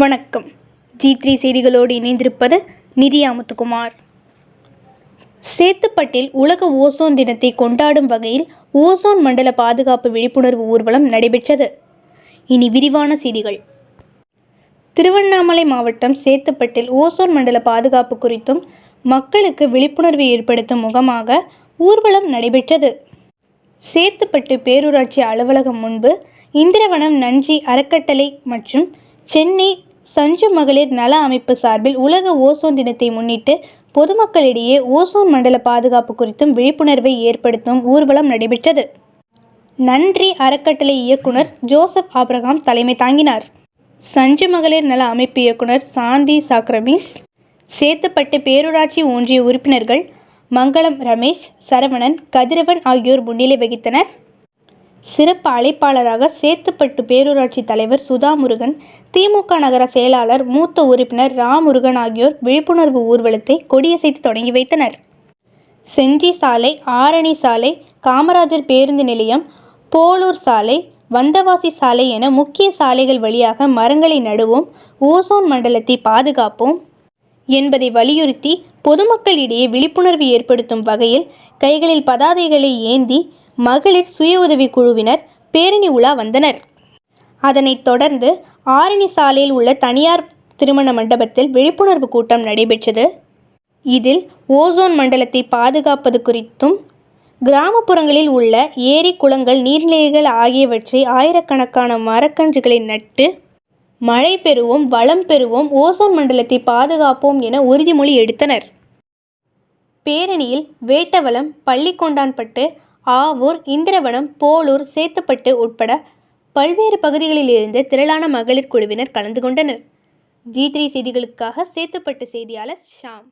வணக்கம். G three செய்திகளோடு இணைந்திருப்பது நிதி அமுத்துக்குமார். சேத்துப்பட்டில் உலக ஓசோன் தினத்தை கொண்டாடும் வகையில் ஓசோன் மண்டல பாதுகாப்பு விழிப்புணர்வு ஊர்வலம் நடைபெற்றது. இனி விரிவான செய்திகள். திருவண்ணாமலை மாவட்டம் சேத்துப்பட்டில் ஓசோன் மண்டல பாதுகாப்பு குறித்தும் மக்களுக்கு விழிப்புணர்வு ஏற்படுத்தும் முகமாக ஊர்வலம் நடைபெற்றது. சேத்துப்பட்டு பேரூராட்சி அலுவலகம் முன்பு இந்திரவனம் நன்றி அறக்கட்டளை மற்றும் சென்னை சஞ்சு மகளிர் நல அமைப்பு சார்பில் உலக ஓசோன் தினத்தை முன்னிட்டு பொதுமக்களிடையே ஓசோன் மண்டல பாதுகாப்பு குறித்தும் விழிப்புணர்வை ஏற்படுத்தும் ஊர்வலம் நடைபெற்றது. நன்றி அறக்கட்டளை இயக்குனர் ஜோசப் ஆப்ரகாம் தலைமை தாங்கினார். சஞ்சு மகளிர் நல அமைப்பு இயக்குனர் சாந்தி சாக்ரமிஸ் சேத்துப்பட்டு பேரூராட்சி ஒன்றிய உறுப்பினர்கள் மங்களம் ரமேஷ் சரவணன் கதிரவன் ஆகியோர் முன்னிலை வகித்தனர். சிறப்பு அழைப்பாளராக சேத்துப்பட்டு பேரூராட்சி தலைவர் சுதா முருகன் திமுக நகர செயலாளர் மூத்த உறுப்பினர் ராமுருகன் ஆகியோர் விழிப்புணர்வு ஊர்வலத்தை கொடியசைத்து தொடங்கி வைத்தனர். செஞ்சி சாலை ஆரணி சாலை காமராஜர் பேருந்து நிலையம் போலூர் சாலை வந்தவாசி சாலை என முக்கிய சாலைகள் வழியாக மரங்களை நடுவோம் ஓசோன் மண்டலத்தை பாதுகாப்போம் என்பதை வலியுறுத்தி பொதுமக்களிடையே விழிப்புணர்வு ஏற்படுத்தும் வகையில் கைகளில் பதாதைகளை ஏந்தி மகளிர் சுய உதவிக் குழுவினர் பேரணி உலா வந்தனர். அதனைத் தொடர்ந்து ஆரணி சாலையில் உள்ள தனியார் திருமண மண்டபத்தில் விழிப்புணர்வு கூட்டம் நடைபெற்றது. இதில் ஓசோன் மண்டலத்தை பாதுகாப்பது குறித்தும் கிராமப்புறங்களில் உள்ள ஏரி குளங்கள் நீர்நிலைகள் ஆகியவற்றை ஆயிரக்கணக்கான மரக்கன்றுகளை நட்டு மழை பெறுவோம் வளம் பெறுவோம் ஓசோன் மண்டலத்தை பாதுகாப்போம் என உறுதிமொழி எடுத்தனர். பேரணியில் வேட்டவலம் பள்ளிக்கொண்டான்பட்டு ஆவூர் இந்திரவனம் போலூர் சேத்துப்பட்டு உட்பட பல்வேறு பகுதிகளிலிருந்து திரளான மகளிர் குழுவினர் கலந்து கொண்டனர். ஜி த்ரீ செய்திகளுக்காக சேத்துப்பட்டு செய்தியாளர் ஷாம்.